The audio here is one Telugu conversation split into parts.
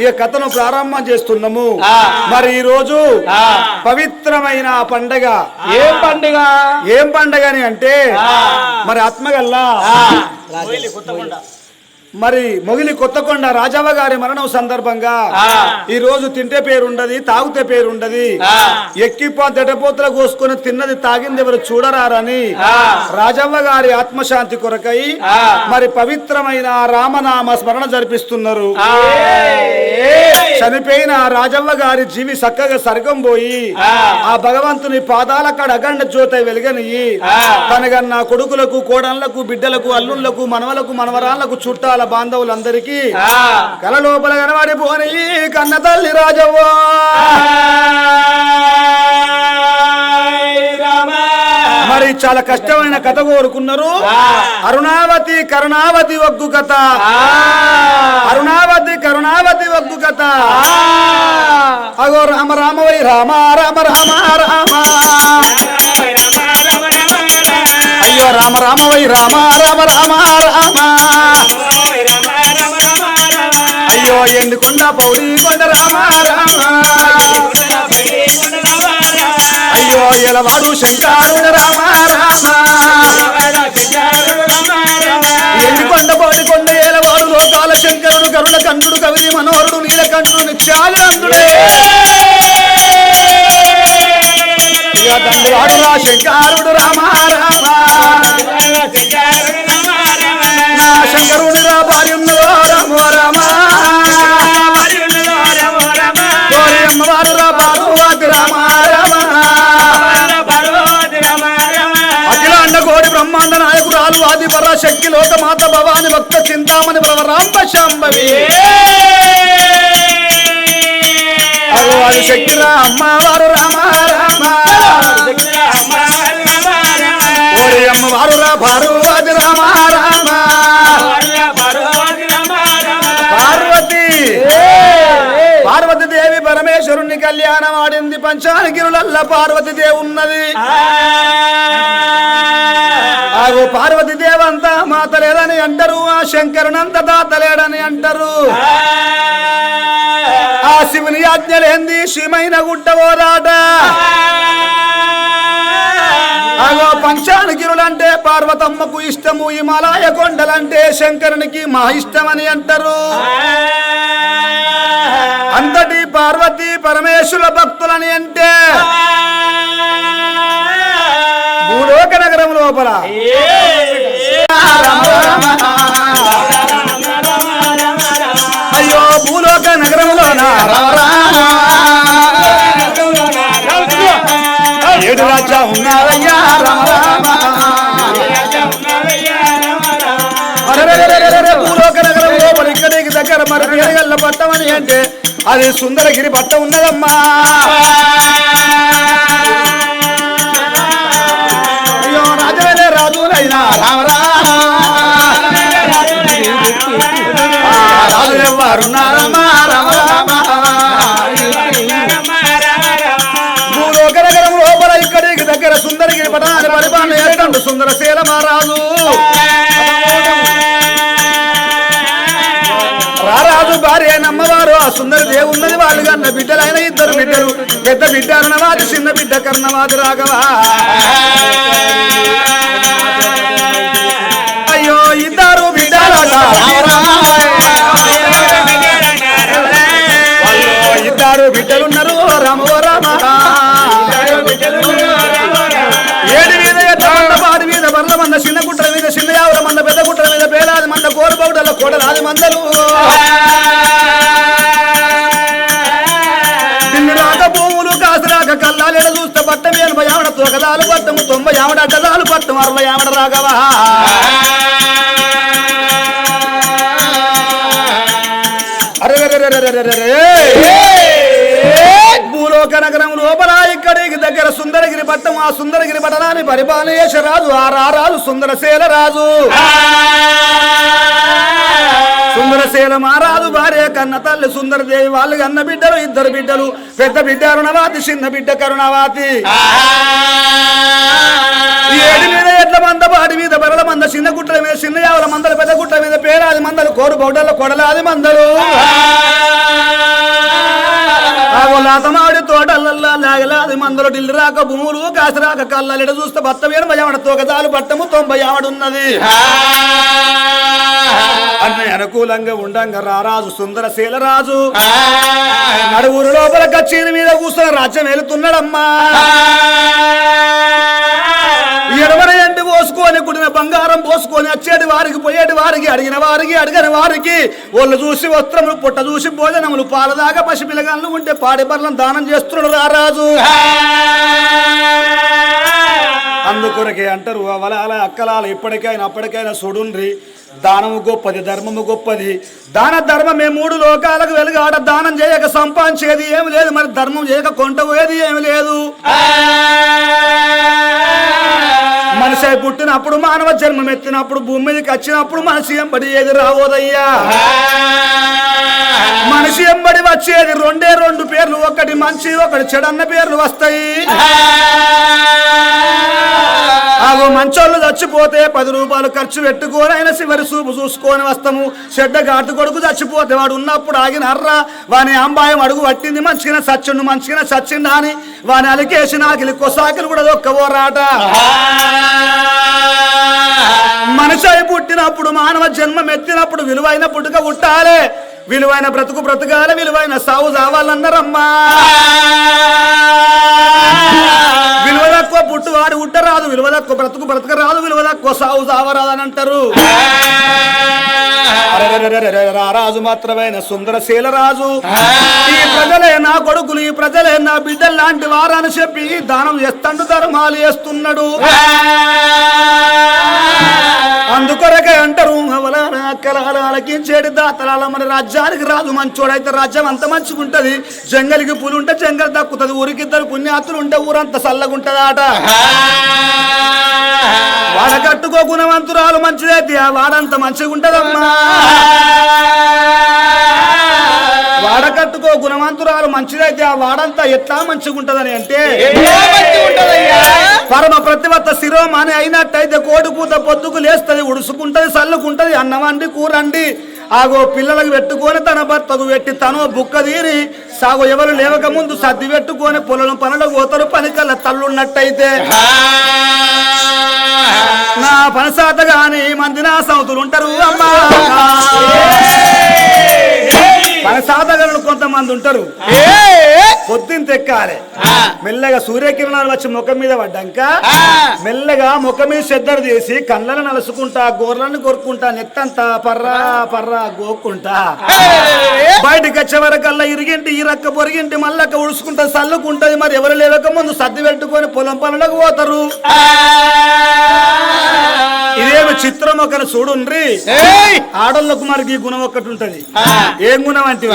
ఈ కథను ప్రారంభం చేస్తున్నాము. మరి ఈ రోజు ఆ. పవిత్రమైన పండగ ఏం పండుగ ఏం పండగ అని అంటే. మరి ఆత్మగల్లా. మరి మొగిలి కొత్తకొండ రాజవ్వ గారి మరణం సందర్భంగా. ఈ రోజు తింటే పేరుండది తాగితే పేరుండది. ఎక్కిపో దెటపోతలు కోసుకొని తిన్నది తాగింది ఎవరు చూడరారని. రాజవ్వ గారి ఆత్మశాంతి కొరకై. మరి పవిత్రమైన రామనామ స్మరణ జరిపిస్తున్నారు. చనిపోయిన రాజవ్వ గారి జీవి చక్కగా సర్గం పోయి ఆ. భగవంతుని పాదాల కాడ అఖండ జ్యోతి వెలిగనియి. తనగన్న కొడుకులకు కోడళ్ళకు బిడ్డలకు అల్లుళ్ళకు మనవలకు మనవరాళ్ళకు చుట్టాల బాంధవులందరికీ ఆ. కల లోపల కనబడి పోని కన్న తల్లి రాజవ్వ. మరి చాలా కష్టమైన కథ కోరుకున్నారు. అరుణావతి కరుణావతి ఒగ్గు కథ. అరుణావతి కరుణావతి ఒగ్గు కథ. అగో రామ రామ వై రామ రామ రామ రామ. అయ్యో రామ రామ వై రామ రామ రామ రామ. అయ్యో ఎండుకొండ పౌడి కొండ రామ అయ్యో ఎలవాడు శంకరుడు రామ ఎందుకొండ పౌడి కొండ ఎలవాడు లోకాల శంకరుడు గరుడ కంఠుడు కవి మనోహరుడు నీలకంఠుడు నిత్యానందుడే. తండ్రివాడు రా శంకరుడు రామ రామ? నా రా భార్య ఆది పరాశక్తి లోకమాత భవాని భక్త చింతామణి ప్రవరాంబ శాంభవి. అది శక్తి అమ్మవారు రామ రామ. ఓరి అమ్మవారు రా పార్వతి రామ రామ. పరమేశ్వరుని కళ్యాణం ఆడింది పంచానగిరులల్ల పార్వతి దేవి ఉన్నది ఆగో పార్వతి దేవంతా మాత లేదని అంటారు ఆ శంకరునంత దాత లేడని అంటారు. ఆ. శివుని ఆజ్ఞలేంది శిమైన గుట్ట ఓరాట. అగో పంచానగిరులంటే పార్వతమ్మకు ఇష్టము హిమాలయ కొండలంటే శంకరునికి మా ఇష్టమని అంటారు. అంతటి పార్వతి పరమేశ్వర భక్తులని అంటే భూలోక నగరం లోపల. అయ్యో భూలోక నగరంలో ఏడు రాజా ఉన్నారయ్యా భూలోక నగరం లోపల ఇక్కడికి దగ్గర మరి పేరుగల్ల అంటే అది సుందరగిరి పట్ట ఉన్నదమ్మా. అయ్యో రాజులే రాజులైనా. రామ రామ ఆ, రాజులు రామ రామ. భూలోక లోపల ఇక్కడికి దగ్గర సుందరగిరి పట్టణాన్ని పరిపాలన ఏటండు సుందర శీల సుందరి దేవున్నది వాళ్ళు కన్న బిడ్డలైన ఇద్దరు బిడ్డలు. పెద్ద బిడ్డ అరుణవాది చిన్న బిడ్డ కర్ణవాది రాఘవా. అయ్యో ఇద్దరు బిడ్డలట ఇద్దరు బిడ్డలున్నారు రామో రామ. ఏడు మీద ఎట్ల పాడి మీద బర్ల మంద చిన్న గుట్టల మీద చిన్న యావుల మంద పెద్ద గుట్టల మీద పేలాది మంద కోరబౌడల కోడలాది మందలు. తొకదాలు పట్టము తొంభై యావడ అడ్డదాలు పట్టము అరవై యావడ రాగవా భూలోక నగరం లోపల ఇక్కడికి దగ్గర సుందరగిరి పట్టం ఆ సుందరగిరి పట్టణాన్ని పరిపాలన చేసే రాజు ఆ రారాజు సుందరశీల రాజు సుందరశీల మారాదు భార్య కన్న తల్లి సుందరదేవి వాళ్ళు కన్న బిడ్డలు ఇద్దరు బిడ్డలు. పెద్ద బిడ్డ అరుణవాతి చిన్న బిడ్డ కరుణవాతి. మీద ఎట్ల మంద పాటి మీద మంద చిన్న గుట్టల మీద చిన్న యావల మందలు పెద్ద గుట్టల మీద పేరాది మందలు కోరు బౌడల కొడలాది మందలు. లాసమాడి తోటలల్లా లాగలాది మందలు ఢిల్లు రాక భూములు కాసరాక కళ్ళలిడ చూస్తే భర్త వేణు భయమడ తోకదాలు పట్టము తొంభై ఆవడున్నది. అన్ని అనుకూలంగా ఉండంగా రారాజు సుందర శీలరాజు నడుగురు లోపల కచ్చేరి మీద కూర్చున్న రాజ్యం వెళుతున్నాడమ్మా ఎడవన ఎండి పోసుకొని కుడిన బంగారం పోసుకొని వచ్చేటి వారికి పోయేటి వారికి అడిగిన వారికి అడిగిన వారికి. ఒళ్ళు చూసి వస్త్రములు పుట్ట చూసి భోజనములు పాలదాకా పసి పిల్లగాళ్ళు ఉంటే పాడి బర్లను దానం చేస్తున్నాడు రారాజు అందుకొరకే అంటారు అవలాల అక్కలాల ఇప్పటికైనా అప్పటికైనా చూడుండ్రి దానము గొప్పది ధర్మము గొప్పది. దాన ధర్మమే మూడు లోకాలకు వెలుగు. ఆడ దానం చేయక సంపాదించేది ఏమి లేదు. మరి ధర్మం చేయక కొంట పోయేది ఏమి లేదు. మనిషి పుట్టినప్పుడు మానవ జన్మం ఎత్తినప్పుడు భూమి మీదకి వచ్చినప్పుడు మనిషి ఎంబడి ఏది రావోదయ్యా? మనిషి ఎంబడి వచ్చేది రెండే రెండు పేర్లు. ఒకటి మంచి ఒకటి చెడన్న పేర్లు వస్తాయి. మంచోళ్ళు చచ్చిపోతే పది రూపాయలు ఖర్చు పెట్టుకొని అయినా చివరి చూపు చూసుకొని వస్తాము. చెడ్డ ఘాటు కొడుకు చచ్చిపోతే వాడు ఉన్నప్పుడు ఆగిన అర్ర వాని అంబాయం అడుగు పట్టింది మంచిగా సచ్చిండు మంచిగా సచ్చిండు అని వాని అలికేసి నాకిలి కొసాకిలు కూడా దొక్కబోరాట మనిషి పుట్టినప్పుడు మానవ జన్మం ఎత్తినప్పుడు విలువైన పుట్టుక పుట్టాలి. విలువైన బ్రతుకు బ్రతకాల విలువైన సాగు సావాలన్నారమ్మా. విలువ తక్కువ పుట్టువాడు ఉట్టరాదు విలువ తక్కువ బ్రతుకు బ్రతక రాదు విలువ తక్కువ సావు సావరాదు అని అంటారు రాజు మాత్రమైన సుందరశీల రాజు. ఈ ప్రజలే నా కొడుకులు ఈ ప్రజలే నా బిడ్డలు లాంటి వారని చెప్పి దానం చేస్తాడు ధర్మాలు చేస్తున్నాడు. అందుకొరకే అంటారు అవలాల అక్కలాల దాతలాల మన రాజ్యానికి రాదు. మంచోడైతే రాజ్యం అంత మంచిగుంటది. జంగలికి పూలు ఉంటే జంగల్ దక్కుతుంది. ఊరికిద్దరు పుణ్యాతులు ఉంటే ఊరంత చల్లగుంటదాట. వాడ కట్టుకో గుణవంతురాలు మంచిదైతే వాడంత మంచిగా ఉంటదమ్మా వాడ కట్టుకో గుణవంతురాలు మంచిదైతే ఆ వాడంతా ఎట్లా మంచిగా ఉంటదని అంటే పరమ ప్రతివత్త శిరోమాని అయినట్టయితే కోడి కూత పొద్దుకు లేస్తది ఉడుసుకుంటది సల్లుకుంటది అన్నం వండి కూరండి. ఆగో పిల్లలకు పెట్టుకొని తన భర్తకు పెట్టి తను బుక్క తీరి సాగు ఎవరు లేవక ముందు సర్ది పెట్టుకొని పొలం పనులకు పోతారు పనికల్ల తల్లున్నట్టయితే. నా పనసాత గాని మంది నా సౌతులు ఉంటారు అమ్మా. మంది ఉంటారు. పొద్దున్న తెక్కాలి. మెల్లగా సూర్యకిరణాలు వచ్చి ముఖం మీద పడ్డాక మెల్లగా ముఖం మీద శ్రద్ధలు చేసి కళ్ళను నలుసుకుంటా గోర్లను కొరుక్కుంటా నెత్తంతా పర్రా పర్రా గోక్కుంటా. బయటకు వచ్చే వరకల్లా ఇరిగింటి ఈ రక్క పొరిగింటి మల్లక్క ఉడుచుకుంటా చల్లుకుంటది మరి ఎవరు లేవక ముందు సర్ది పెట్టుకొని పొలం పనులకు పోతారు. ఇదేమి చిత్రం ఒకరు చూడుండ్రి? ఆడోళ్ళకు మనకి ఈ గుణం ఒకటి ఉంటది ఏం గుణం అంటే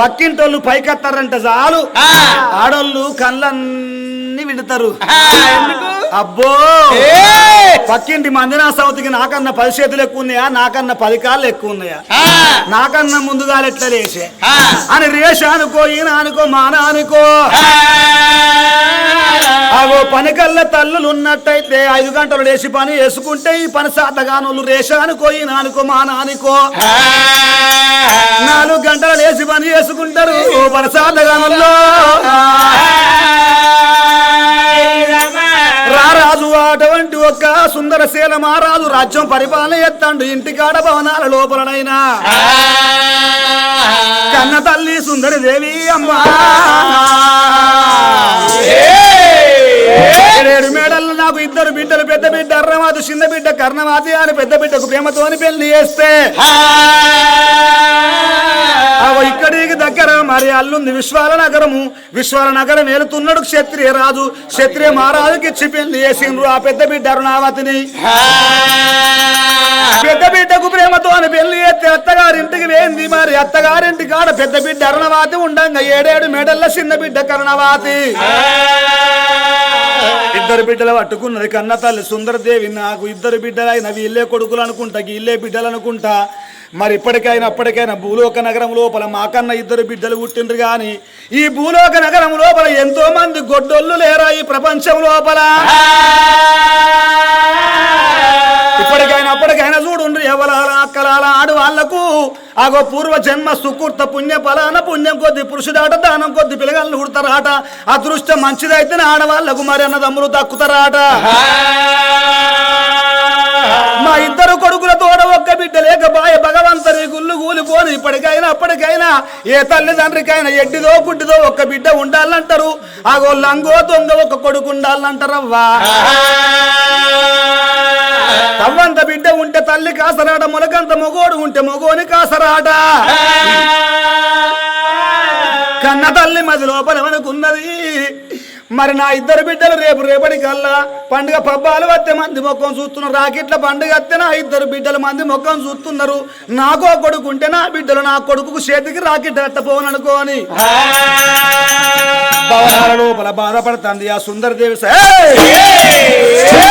పక్కింటోళ్ళు పైకెత్తారంట చాలు. ఆడోళ్ళు కళ్ళన్నీ విడతారు. అబ్బో. పక్కింటి మందినా సౌతికి నాకన్నా పది చేతులు ఎక్కువ ఉన్నాయా? నాకన్నా పది కాళ్ళు ఎక్కువ ఉన్నాయా? నాకన్నా ముందుగా ఎట్లా లేచే? అని రేష అనుకో ఈయన అనుకో మాన అనుకో పనికల్ల తల్లులు ఉన్నట్టయితే ఐదు గంటలు లేచి పని వేసుకుంటే ఈ పని సాతగానులు రేషానుకో ఈ నానుకో మా మాన నాలుగు గంటలు లేచి పని వేసుకుంటారు పని సాతగానుల్లో రారాజు అటువంటి ఒక్క సుందరశీల మహారాజు రాజ్యం పరిపాలన ఎత్తాండు. ఇంటికాడ భవనాల లోపలనైనా. కన్న తల్లి సుందరి దేవి అమ్మా. ఏడేడు మేడలు నాకు ఇద్దరు బిడ్డలు పెద్ద బిడ్డ అర్రమాతి చిన్న బిడ్డ కర్ణమాతి అని పెద్ద బిడ్డకు ప్రేమతోని పెళ్ళి చేస్తే. ఇక్కడికి దగ్గర మరి అల్లుంది విశ్వాల నగరము. విశ్వాల నగరం ఏలుతున్నాడు క్షత్రియ రాజు. క్షత్రియ మహారాజుకి ఇచ్చి పెళ్ళి చేసిండ్రు ఆ పెద్ద బిడ్డ అరుణావతిని. ప్రేమతో అని పెళ్ళి చేస్తే అత్తగారింటికి వేయింది మరి. అత్తగారింటి కాడ పెద్ద బిడ్డ అరుణవాతి ఉండంగా. ఏడేడు మెడల్ల చిన్న బిడ్డ కరుణవాతి. ఇద్దరు బిడ్డలు పట్టుకున్నది కన్న తల్లి సుందరదేవి నాకు. ఇద్దరు బిడ్డలైన వీళ్ళే కొడుకులు అనుకుంటా వీళ్ళే బిడ్డలు అనుకుంటా. మరి ఇప్పటికైనా అప్పటికైనా భూలోక నగరం లోపల మాకన్న ఇద్దరు బిడ్డలు పుట్టిండ్రు గాని ఈ భూలోక నగరం లోపల ఎంతో మంది గొడ్డోళ్ళు లేరా ఈ ప్రపంచం లోపల? ఇప్పటికైనా అప్పటికైనా చూడు ఎవలాల అక్కలాల ఆడు వాళ్ళకు ఆగో పూర్వ జన్మ సుకూర్త పుణ్య ఫలాన పుణ్యం కొద్ది పురుషుడాట దానం కొద్ది పిల్లగాళ్ళు పుడతారాట అదృష్టం మంచిదైతే ఆడవాళ్ళకు మరి అన్నదమ్ములు దక్కుతారాట మా ఇద్దరు కొడుకుల తోడ ఒక్క బిడ్డ లేక బాయ భగవంతుని గుళ్ళు కూలిపోను ఇప్పటికైనా అప్పటికైనా ఏ తల్లిదండ్రికైనా ఎడ్డిదో గుడ్డిదో ఒక్క బిడ్డ ఉండాలంటారు. ఆగో లంగో దొంగ ఒక కొడుకు ఉండాలంటారవ్వా. తవ్వంత బిడ్డ ఉంటే తల్లి కాసరాట మొలకంత మొగోడు ఉంటే మొగోని కాసరాట. కన్న తల్లి మది లోపల అనుకున్నది మరి నా ఇద్దరు బిడ్డలు రేపు రేపటి కల్లా పండుగ పబ్బాలు వస్తే మంది మొక్కం చూస్తున్నారు. రాకెట్ల పండుగ వస్తే నా ఇద్దరు బిడ్డలు మంది మొక్కం చూస్తున్నారు. నాకో కొడుకు ఉంటే నా బిడ్డలు నా కొడుకు చేతికి రాకెట్ ఎట్టపోను అనుకోని భవనాల లోపల బాధపడుతుంది ఆ సుందరదేవి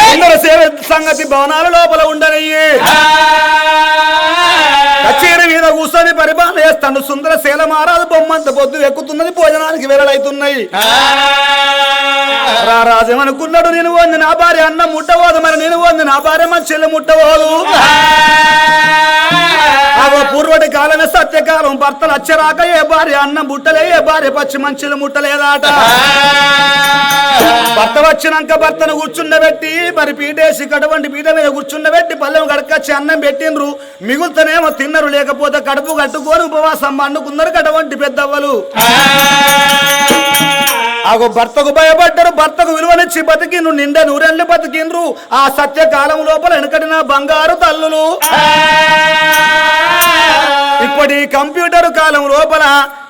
సుందర సేవ సంగతి భవనాల లోపల ఉండనయ్యే. కూర్చొని పరిపాలన చేస్తాడు సుందర శీల మారాదు బొమ్మంత పొద్దు ఎక్కుతున్నది భోజనానికి వేలడైతున్నాయి రా రాజమనుకున్నాడు నేను వంది నా భార్య అన్న ముట్టవోదు మరి నేను వంది నా భార్య మన చెల్లె ముట్టవోదు అవో పూర్వటి కాలమే సత్యకాలం. భర్తలు అచ్చరాక ఏ భార్య అన్నం ముట్టలే ఏ భార్య పచ్చి మంచిలు ముట్టలేదాట. భర్త వచ్చినాక భర్తను కూర్చుండబెట్టి మరి పీటేసి కడవంటి పీట మీద కూర్చుండబెట్టి పల్లెం గడకచ్చి అన్నం పెట్టిండ్రు. మిగులుతనేమో తిన్నరు లేకపోతే కడుపు కట్టుకొని ఉపవాసం పండుకున్నారు కడవంటి పెద్దవ్వలు. ఆగో భర్తకు భయపడ్డరు భర్తకు విలువనిచ్చి బతికిండ్రు నిండా నూరెళ్ళు బతికిండ్రు. ఆ సత్యకాలం లోపల వెనకటిన బంగారు తల్లులు. ఇప్పటి కంప్యూటర్ కాలం లోపల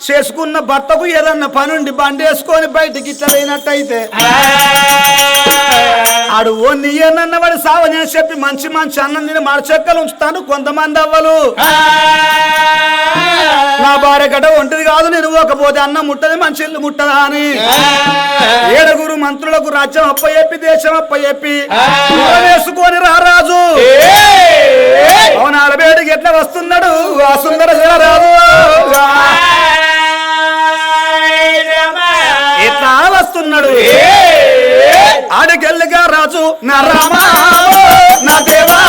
చేసుకున్న భర్తకు ఏదన్నా పనుండి బండి వేసుకొని బయటికి ఇట్లయినట్టయితే ఆడు ఓ నీయనన్న వాడు సావని చెప్పి మంచి మంచి అన్నం తిని మరచెక్కలు ఉంచుతాను కొంతమంది అవ్వలు. భార్య ఒంటిది కాదు నేను పోకపోతే అన్నం ముట్టది ఇల్లు ముట్టదా అని. ఏడుగురు మంత్రులకు రాజ్యం అప్పచెప్పి దేశం అప్పచెప్పి వేసుకొని రారాజు పవనాల వేడికి ఎట్లా వస్తున్నాడు? ఆ సుందర రాదు ఎట్లా వస్తున్నాడు? ఆడికెళ్ళగా రాజు నా రామా నా దేవా.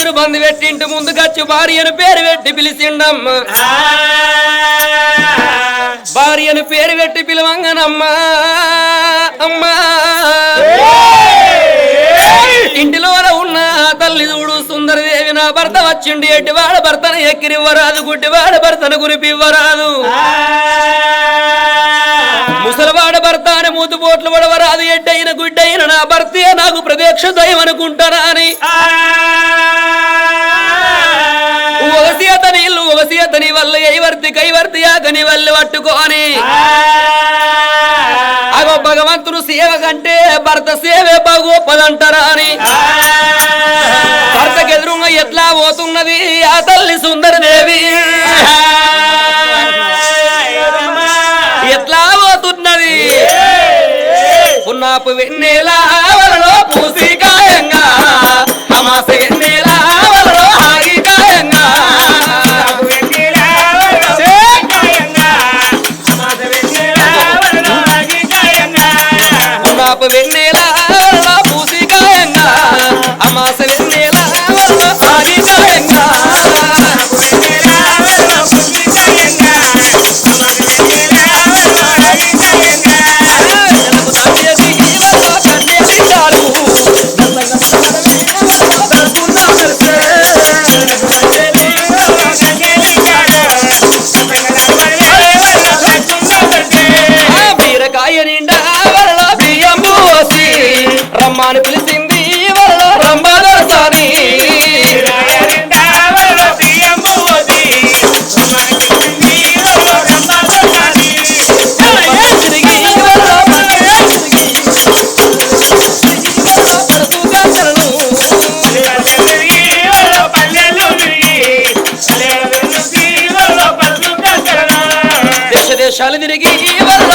భర్త కచ్చీరు బంది పెట్టింటి ముందు కచ్చి భార్యను పేరు పెట్టి పిలిచిండమ్మ. భార్యను పేరు పెట్టి పిలవంగనమ్మా. అమ్మా. ఇంటిలో ఉన్న తల్లి చూడు సుందరదేవి నా భర్త వచ్చిండి ఎట్టివాడ భర్తను ఎక్కిరివ్వరాదు గుడ్డివాడ భర్తను గురిపివ్వరాదు ముసలివాడ భర్త అని మూతుపోట్లు నాది ఎడ్డైన గుడ్డైన నా భర్తే నాకు ప్రత్యక్ష దయం అనుకుంటానా అని. ఒక సీత నీళ్ళు ఒక సీతని వల్ల ఐవర్తి కైవర్తి ఆకని వల్ల పట్టుకోని. అగో భగవంతుడు సేవ కంటే భర్త సేవే బాగోపదంటారా అని. భర్తకు ఎదురుగా ఎట్లా పోతున్నది ఆ తల్లి సుందరదేవి. பாப்பு வெண்ணெலா దేశ దేశాలు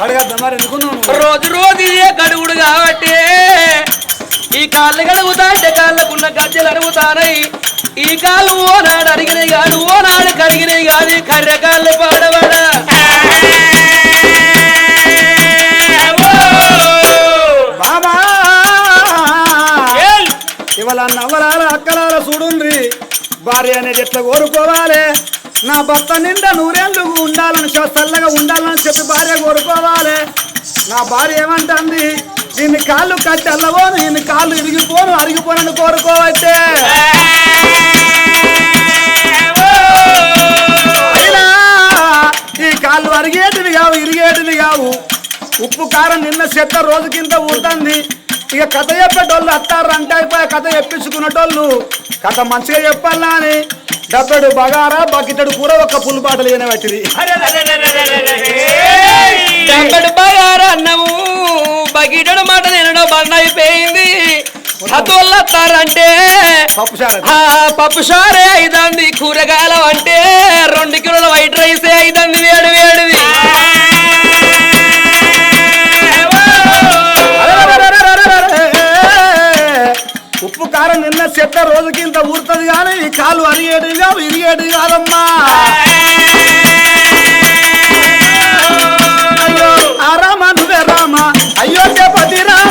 రోజు రోజు ఇదే కడుగుడు కాబట్టి ఈ కాళ్ళు కడుగుతా అంటే కాళ్ళకున్న గజ్జలు అడుగుతానయి ఈ కాళ్ళు ఓనాడు అడిగినవి కాదు ఓనాడు కడిగినవి కాదు ఈ కర్రె కాళ్ళు పాడబడ బాబా! ఇవాళ నవ్వలాల అక్కలాల చూడుండ్రి. భార్య అనేది ఎట్లా కోరుకోవాలి? నా భర్త నిండా నూరేళ్ళు ఉండాలని చల్లగా ఉండాలని చెప్పి భార్య కోరుకోవాలి. నా భార్య ఏమంటుంది? దీన్ని కాళ్ళు కట్టి అల్లవోను దీన్ని కాళ్ళు ఇరిగిపోను అరిగిపోనని కోరుకోవచ్చే అయినా ఈ కాళ్ళు అరిగేటివి కావు ఇరిగేటివి కావు. ఉప్పు కారం నిన్న చెత్త రోజు కింద ఉంటుంది ఇక కథ చెప్పేటోళ్ళు అత్తారు అంటే అయిపోయి కథ చెప్పించుకునేటోళ్ళు కథ మంచిగా చెప్పాలని అని డబ్బెడు బగారా బకిటడు కూర ఒక్క పుల్లు బాటలు ఏనబట్టిది చెంబడి బగార అన్నము బగిడడు మాట తినడం బండ అయిపోయింది. అతోళ్ళతారంటే పప్పు చారు ఆ పప్పు షారే ఐదంది కూరగాయలు అంటే రెండు కిలోల వైట్ రైస్ ఐదంది వేడి వేడిది. నిన్న చెత్త రోజుకి ఇంత ఊరుతుంది కానీ ఈ కాలు అరిగేటివి కాదు ఇరిగేటివి కాదమ్మా. అయ్యో ఆ రామ నువ్వే రామ అయ్యో పతి రామ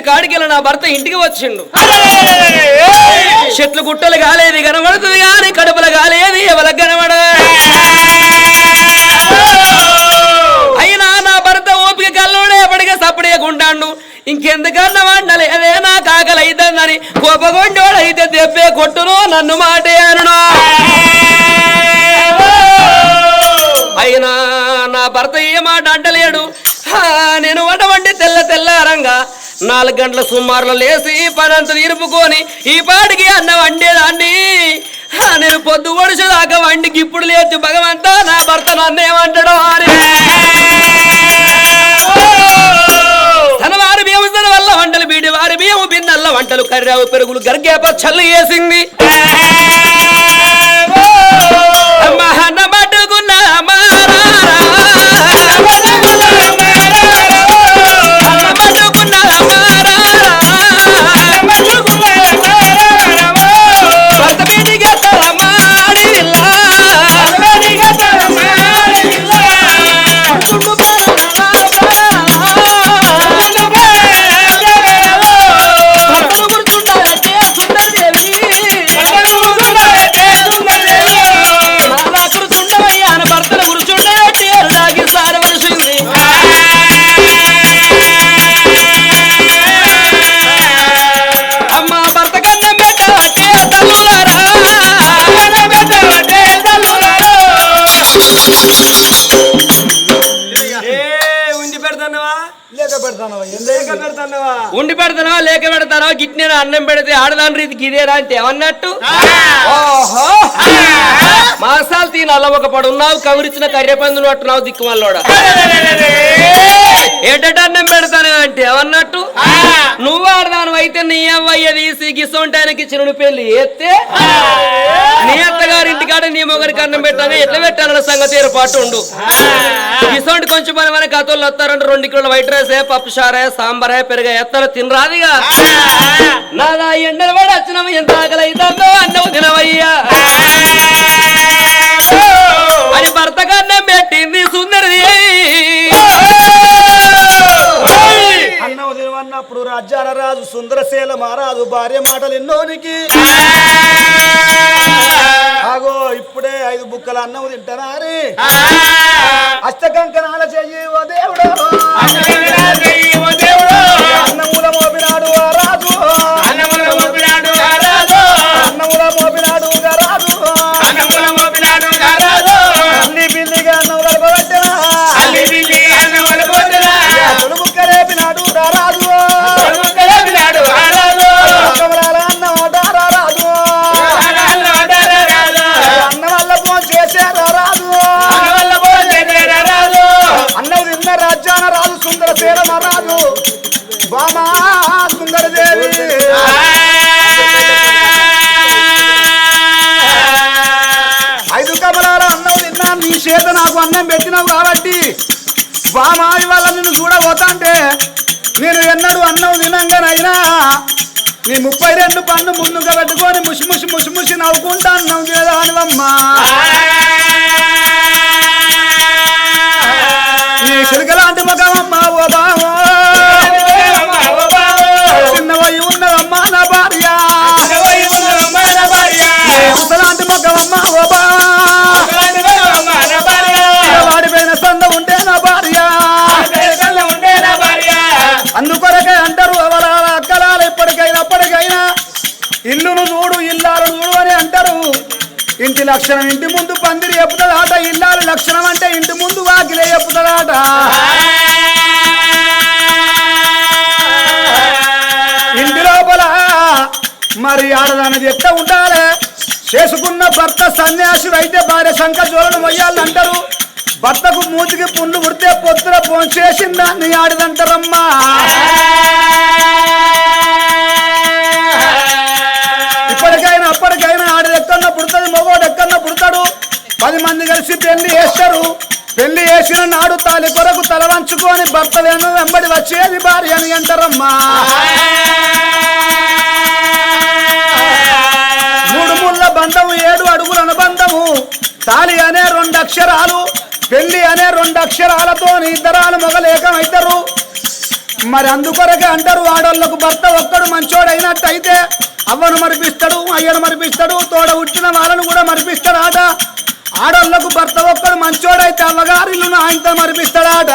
కచ్చిరి కాడికెళ్ళ నా భర్త ఇంటికి వచ్చిండు. చెట్లు గుట్టలు కాలేది కనబడుతుంది కానీ కడుపుల కాలేది ఎవరికి కనబడ నాలుగు గంటల సుమారులో లేచి పనంతా నిరుపుకొని ఈ పాటికి అన్న వండేదాన్ని. నేను పొద్దు ఒడిచేదాకా వండికి ఇప్పుడు లేచి భగవంతా నా భర్త నన్నేమంటాడో అని తన వారి. బియ్యం తన వల్ల వంటలు బీడి వారి బియ్యము బిన్నల్ల వంటలు కర్రావు పెరుగులు గరిగేప చల్లు వేసింది. ఆడదాని రీతికి ఇదేరా అంటే ఏమన్నట్టు? ఓహో. మాసాలు తీ నల్ల ఒక పడున్నావు కవిరిచిన కర్రెపందులు పట్టున్నావు దిక్కుమల్లోడా. ఏటట అన్నం పెడతాను అంటే ఏమన్నట్టు? నువ్వు ఆడదాను అయితే నీ అవ్వయ్య తీసి గిసొంటానికి చిరుడు పెళ్ళి ఎత్తే నీ అత్తగారి ఇంటికాడ నీ మొగరికి అన్నం పెట్టాను ఎట్లా పెట్టాలన్న సంగతి ఏర్పాటు ఉండు. గిసొంటి కొంచెం పని మన కథలు వస్తారంటే రెండు కిలోల వైట్ రైస్ పప్పు షారే సాంబారే పెరుగా ఎత్తారో తినరాదిగా. నాదా ఎండలు పడి వచ్చినాము ఎంత ఆకలి అవుతుందో అన్నవు తినవయ్యా. కన్నం పెట్టింది సుందరిది రాజ్యాల రాజు సుందరశీల మహారాజు భార్య మాటలు ఎన్నోనికి. ఆగో ఇప్పుడే ఐదు బుక్కల అన్నం తింటారా అష్టకంకణాల చెయ్యి ఓ దేవుడు. ముసి ముసి ముసి ముసి నవ్వుకుంటా అన్నం తినదానివమ్మా చిలుకలాంటి ముఖమమ్మ ఓ బావో. చిన్నవై ఉన్నదమ్మా నా భార్య. ముసలాంటి ముఖమమ్మ ఓ బావా వాడిపోయిన సంద ఉంటే నా భార్య. అందుకొరకే అంటారు అవలాల అక్కలాలు ఎప్పటికైనా అప్పటికైనా. ఇల్లును ఇంటి లక్షణం ఇంటి ముందు పందిరి ఎప్పుతాడాట ఇల్లాలు లక్షణం అంటే ఇంటి ముందు వాకిలే ఎప్పుతాడాట ఇంటి లోపల మరి ఆడదానికి ఎట్ట ఉండాలి? చేసుకున్న భర్త సన్యాసి అయితే భార్య శంఖ జోలను మొయ్యాలంటారు. భర్తకు మూతికి పుండ్లు పుడితే పొత్తుల ఫోన్ చేసిందా నీ ఆడిదంటారమ్మా. పది మంది కలిసి పెళ్ళి చేస్తారు. పెళ్ళి చేసిన నాడు తాలి కొరకు తల వంచుకొని భర్త లేని వెంబడి వచ్చేది భార్య అని అంటారమ్మా. మూడు ముళ్ళ బంధము ఏడు అడుగుల అనుబంధము తాలి అనే రెండు అక్షరాలు పెళ్ళి అనే రెండు అక్షరాలతో ఇద్దరాలు మొగలేకమైతారు. మరి అందుకొరకే అంటారు ఆడోళ్ళకు భర్త ఒక్కడు మంచోడైనట్టయితే అవ్వను మరిపిస్తాడు అయ్యను మరిపిస్తాడు తోడ ఉట్టిన వాళ్ళను కూడా మరిపిస్తాడాట ఆడోళ్ళకు భర్త ఒక్కడు మంచోడైతే అవ్వగారిల్లును ఆయనతో మరిపిస్తాడాట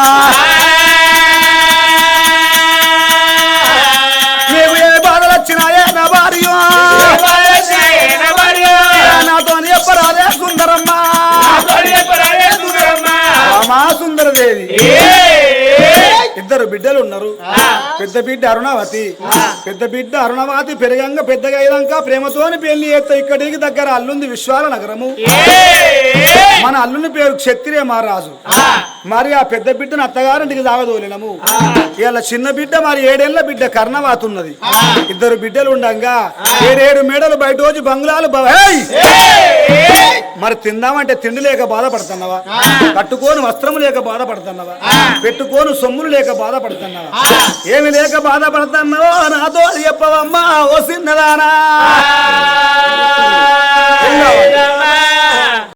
ఇద్దరు బిడ్డలు ఉన్నారు. పెద్ద బిడ్డ అరుణావతి. పెద్ద బిడ్డ అరుణావతి పెరగంగా పెద్దగా అయినాక ప్రేమతోని పెళ్ళి చేస్తే ఇక్కడికి దగ్గర అల్లుంది విశ్వాల నగరము. మన అల్లుని పేరు క్షత్రియ మహారాజు. మరి ఆ పెద్ద బిడ్డను అత్తగారింటికి దాగదోలినము ఇలా చిన్న బిడ్డ మరి ఏడేళ్ళ బిడ్డ కర్ణవాతున్నది. ఇద్దరు బిడ్డలు ఉండంగా ఏడేడు మేడలు బయట రోజు బంగ్లాలు మరి తిందామంటే తిండి లేక బాధపడుతున్నావా? కట్టుకోను వస్త్రము లేక బాధపడుతున్నావా? పెట్టుకోను సొమ్ములు లేక బాధపడుతున్నావా? ఏమి లేక బాధపడుతున్నావో నాతో చెప్పవమ్మా ఓ